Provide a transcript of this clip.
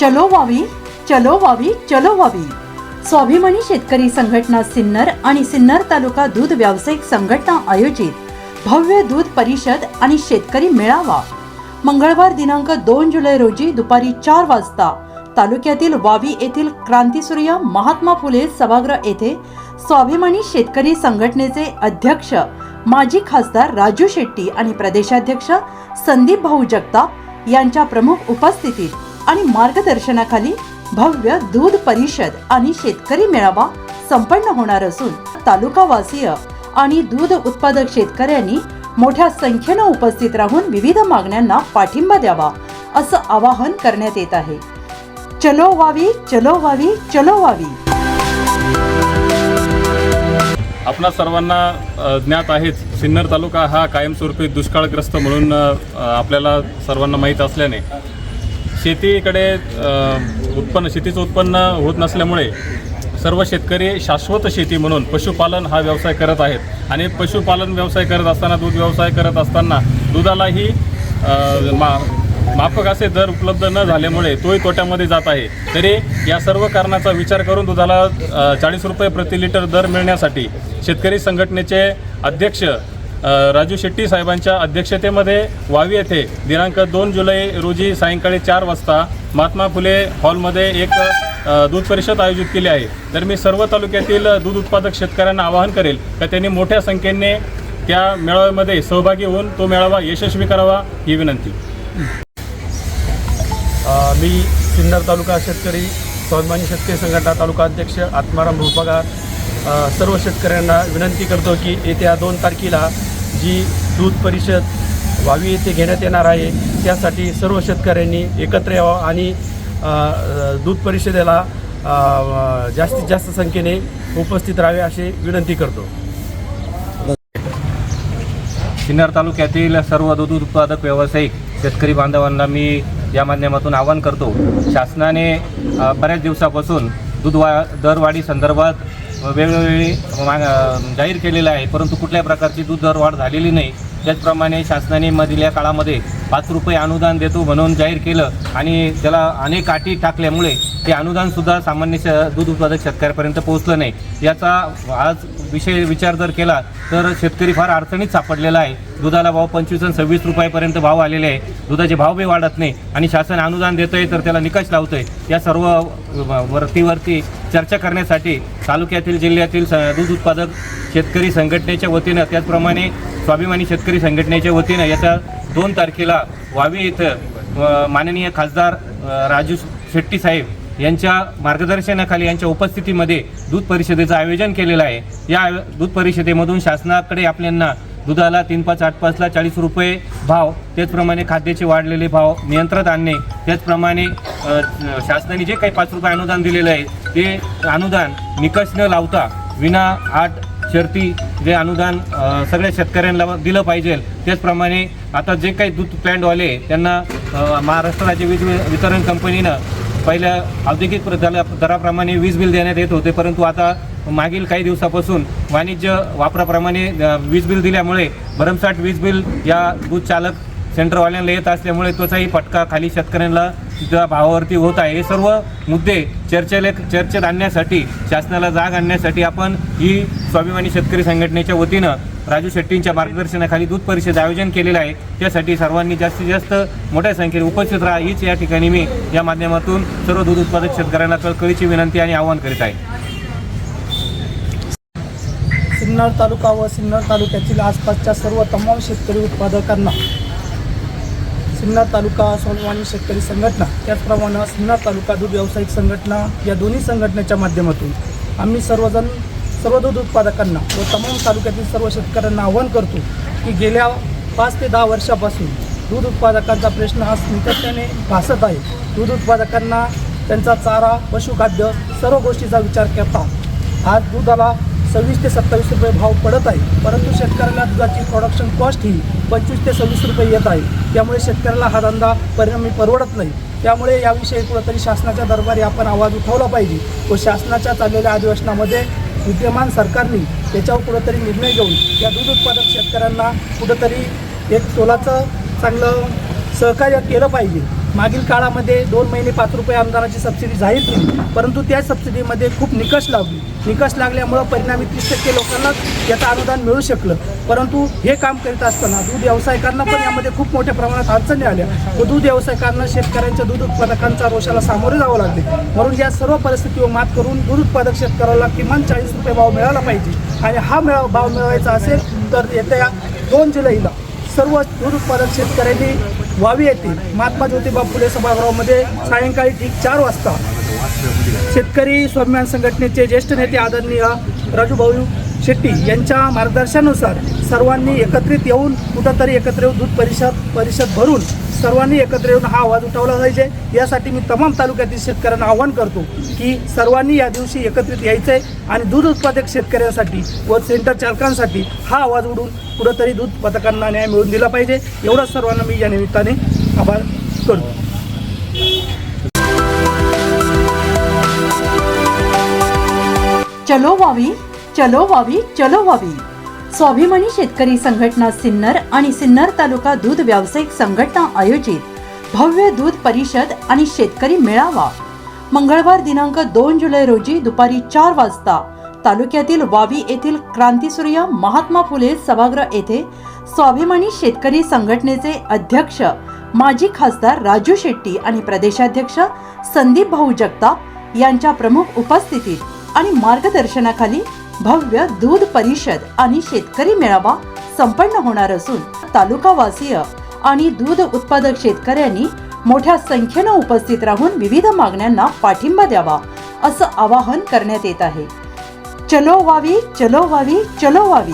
चलो वावी चलो वावी चलो वावी स्वाभिमानी शेतकरी संघटना सिन्नर आणि सिन्नर तालुका दूध व्यावसायिक संघटना आयोजित भव्य दूध परिषद आणि शेतकरी मेळावा. मंगळवार दिनांक दोन जुलै रोजी दुपारी चार वाजता तालुक्यातील वावी येथील क्रांतीसूर्य महात्मा फुले सभागृह येथे स्वाभिमानी शेतकरी संघटनेचे अध्यक्ष माजी खासदार राजू शेट्टी आणि प्रदेशाध्यक्ष संदीप भाऊ जगताप यांच्या प्रमुख उपस्थितीत आणि मार्गदर्शनाखाली भव्य दूध परिषद आणि शेतकरी मेळावा संपन्न होणार असून तालुकावासीय आणि दूध उत्पादक शेतकऱ्यांनी मोठ्या संख्येनं उपस्थित राहून विविध मागण्यांना पाठिंबा द्यावा असं आवाहन करण्यात येत आहे. चलो वावी चलो वावी चलो वावी. आपणा सर्वांना ज्ञात आहेच सिन्नर तालुका हा कायमस्वरूपी दुष्काळग्रस्त म्हणून आपल्याला सर्वांना माहीत असल्याने शेतीकडे उत्पन्न शेतीचं उत्पन्न होत नसल्यामुळे सर्व शेतकरी शाश्वत शेती म्हणून पशुपालन हा व्यवसाय करत आहेत. आणि पशुपालन व्यवसाय करत असताना दूध व्यवसाय करत असताना दुधालाही मा माफक असे दर उपलब्ध न झाल्यामुळे तोही तोट्यामध्ये जात आहे. तरी या सर्व कारणाचा विचार करून दुधाला चाळीस रुपये प्रति लिटर दर मिळण्यासाठी शेतकरी संघटनेचे अध्यक्ष राजू शेट्टी साहेबांच्या अध्यक्षतेमध्ये वावी येथे दिनांक दोन जुलै रोजी सायंकाळी चार वाजता महात्मा फुले हॉलमध्ये एक दूध परिषद आयोजित केली आहे. तर मी सर्व तालुक्यातील दूध उत्पादक शेतकऱ्यांना आवाहन करेल का त्यांनी मोठ्या संख्येने त्या मेळाव्यामध्ये सहभागी होऊन तो मेळावा यशस्वी करावा ही विनंती. मी सिन्नर तालुका शेतकरी स्वाभिमानी शेतकरी संघटना तालुका अध्यक्ष आत्माराम भूपगार सर्व शेतकऱ्यांना विनंती करतो की येत्या दोन तारखेला जी दूध परिषद वावी येथे घेण्यात येणार आहे त्यासाठी सर्व शेतकऱ्यांनी एकत्र यावं आणि दूध परिषदेला जास्तीत जास्त संख्येने उपस्थित राहावे अशी विनंती करतो. सिन्नर तालुक्यातील सर्व दूध उत्पादक व्यावसायिक शेतकरी बांधवांना मी या माध्यमातून आवाहन करतो. शासनाने बऱ्याच दिवसापासून दूध वा दरवाढी संदर्भात वेगवेगळी माग जाहीर केलेलं आहे. परंतु कुठल्याही प्रकारची दूध दरवाढ झालेली नाही. त्याचप्रमाणे शासनाने मधील या काळामध्ये पाच रुपये अनुदान देतो म्हणून जाहीर केलं आणि त्याला अनेक अटी टाकल्यामुळे ते अनुदानसुद्धा सामान्य श दूध उत्पादक शेतकऱ्यापर्यंत पोहोचलं नाही. याचा आज विषय विचार जर केला तर शेतकरी फार अडचणीत सापडलेला आहे. दुधाला भाव पंचवीस आणि सव्वीस रुपयापर्यंत भाव आलेले आहे. दुधाचे भाव बी वाढत नाही आणि शासन अनुदान देतंय तर त्याला निकष लावतंय. या सर्व व- वरतीवरती चर्चा करण्यासाठी तालुक्यातील जिल्ह्यातील स दूध उत्पादक शेतकरी संघटनेच्या वतीनं त्याचप्रमाणे स्वाभिमानी शेतकरी संघटनेच्या वतीनं याचा दोन तारखेला वावी इथं माननीय खासदार राजू शेट्टी साहेब यांच्या मार्गदर्शनाखाली यांच्या उपस्थितीमध्ये दूध परिषदेचं आयोजन केलेलं आहे. या दूध परिषदेमधून शासनाकडे आपल्यांना दुधाला तीन पाच आठ पाचला चाळीस रुपये भाव त्याचप्रमाणे खाद्याचे वाढलेले भाव नियंत्रणात आणणे त्याचप्रमाणे शासनाने जे काही पाच रुपये अनुदान दिलेलं आहे ते अनुदान निकष न लावता विना आठ शर्ती जे अनुदान सगळ्या शेतकऱ्यांना दिलं पाहिजे. त्याचप्रमाणे आता जे काही दूध प्लॅन्टवाले त्यांना महाराष्ट्र राज्य वीज वितरण कंपनीनं पहिल्या औद्योगिक दराप्रमाणे वीज बिल देण्यात येत होते. परंतु आता मागील काही दिवसापासून वाणिज्य वापराप्रमाणे वीज बिल दिल्यामुळे भरमसाठ वीज बिल या दूध चालक सेंटरवाल्यांना येत असल्यामुळे त्याचाही फटका खाली शेतकऱ्यांना त्या भावावरती होत आहे. हे सर्व मुद्दे चर्चेले चर्चेत आणण्यासाठी शासनाला जाग आणण्यासाठी आपण ही स्वाभिमानी शेतकरी संघटनेच्या वतीनं राजू शेट्टींच्या मार्गदर्शनाखाली दूध परिषद आयोजन केलेलं आहे. त्यासाठी सर्वांनी जास्तीत जास्त मोठ्या संख्येने उपस्थित राहा. हीच या ठिकाणी मी या माध्यमातून सर्व दूध उत्पादक शेतकऱ्यांना कळकळीची विनंती आणि आवाहन करीत आहे. सिन्नर तालुका व सिन्नर तालुक्यातील आसपासच्या सर्व तमाम शेतकरी उत्पादकांना सिन्नर तालुका स्वाभिमानी शेतकरी संघटना त्याचप्रमाणे सिन्नर तालुका दूध व्यावसायिक संघटना या दोन्ही संघटनेच्या माध्यमातून आम्ही सर्वजण सर्व दूध उत्पादकांना व तमाम तालुक्यातील सर्व शेतकऱ्यांना आवाहन करतो की गेल्या पाच ते दहा वर्षापासून दूध उत्पादकांचा प्रश्न हा सातत्याने भासत आहे. दूध उत्पादकांना त्यांचा चारा पशुखाद्य सर्व गोष्टीचा विचार करता आज दुधाला सव्वीस ते सत्तावीस रुपये भाव पडत आहे. परंतु शेतकऱ्याला दुधाची प्रोडक्शन कॉस्ट ही पंचवीस ते सव्वीस रुपये येत आहे. त्यामुळे शेतकऱ्याला हा धंदा परिणामी परवडत नाही. त्यामुळे याविषयी कुठंतरी शासनाच्या दरबारी आपण आवाज उठवला पाहिजे. व शासनाच्या चाललेल्या अधिवेशनामध्ये विद्यमान सरकारने त्याच्यावर कुठंतरी निर्णय घेऊन या दूध उत्पादक शेतकऱ्यांना कुठंतरी एक तोलाचं चांगलं सहकार्य केलं पाहिजे. मागील काळामध्ये दोन महिने पाच रुपये आमदाराची सबसिडी जाहीर केली परंतु त्या सबसिडीमध्ये खूप निकष लावली निकष लागल्यामुळं परिणामी तीस टक्के लोकांना याचं अनुदान मिळू शकलं. परंतु हे काम करीत असताना दूध व्यावसायिकांना पण यामध्ये खूप मोठ्या प्रमाणात अडचणी आल्या. व दूध व्यावसायिकांना शेतकऱ्यांच्या दूध उत्पादकांचा रोषाला सामोरे जावं लागले. म्हणून या सर्व परिस्थितीवर मात करून दूध उत्पादक शेतकऱ्याला किमान चाळीस रुपये भाव मिळाला पाहिजे. आणि हा मिळा भाव मिळवायचा असेल तर येत्या दोन जुलैला सर्व दूध उत्पादक शेतकऱ्यांनी वावी येथे महात्मा ज्योतिबा फुले सभागृहामध्ये सायंकाळी ठीक चार वाजता शेतकरी स्वाभिमान संघटनेचे ज्येष्ठ नेते आदरणीय राजूभाऊ शेट्टी यांच्या मार्गदर्शनानुसार सर्वांनी एकत्रित येऊन कुठंतरी एकत्र येऊन दूध परिषद परिषद भरून सर्वांनी एकत्र येऊन हा आवाज उठवला पाहिजे. यासाठी मी तमाम तालुक्यातील शेतकऱ्यांना आवाहन करतो की सर्वांनी या दिवशी एकत्रित यायचं आहे आणि दूध उत्पादक शेतकऱ्यांसाठी व सेंटर चालकांसाठी हा आवाज उडून कुठंतरी दूध पथकांना न्याय मिळवून दिला पाहिजे. एवढंच सर्वांना मी या निमित्ताने आभार करतो. चलो वावी चलो वावी चलो वावी स्वाभिमानी शेतकरी संघटना सिन्नर आणि सिन्नर तालुका दूध व्यावसायिक संघटना आयोजित भव्य दूध परिषद आणि शेतकरी मेळावा. मंगळवार दिनांक दोन जुलै रोजी दुपारी चार वाजता तालुक्यातील वावी येथील क्रांतीसूर्य महात्मा फुले सभागृह येथे स्वाभिमानी शेतकरी संघटनेचे अध्यक्ष माजी खासदार राजू शेट्टी आणि प्रदेशाध्यक्ष संदीप भाऊ जगताप यांच्या प्रमुख उपस्थितीत आणि मार्गदर्शनाखाली भव्य दूध परिषद आणि शेतकरी मेळावा संपन्न होणार असून तालुकावासीय आणि दूध उत्पादक शेतकऱ्यांनी मोठ्या संख्येनं उपस्थित राहून विविध मागण्यांना पाठिंबा द्यावा असं आवाहन करण्यात येत आहे. चलो वावी चलो वावी चलो वावी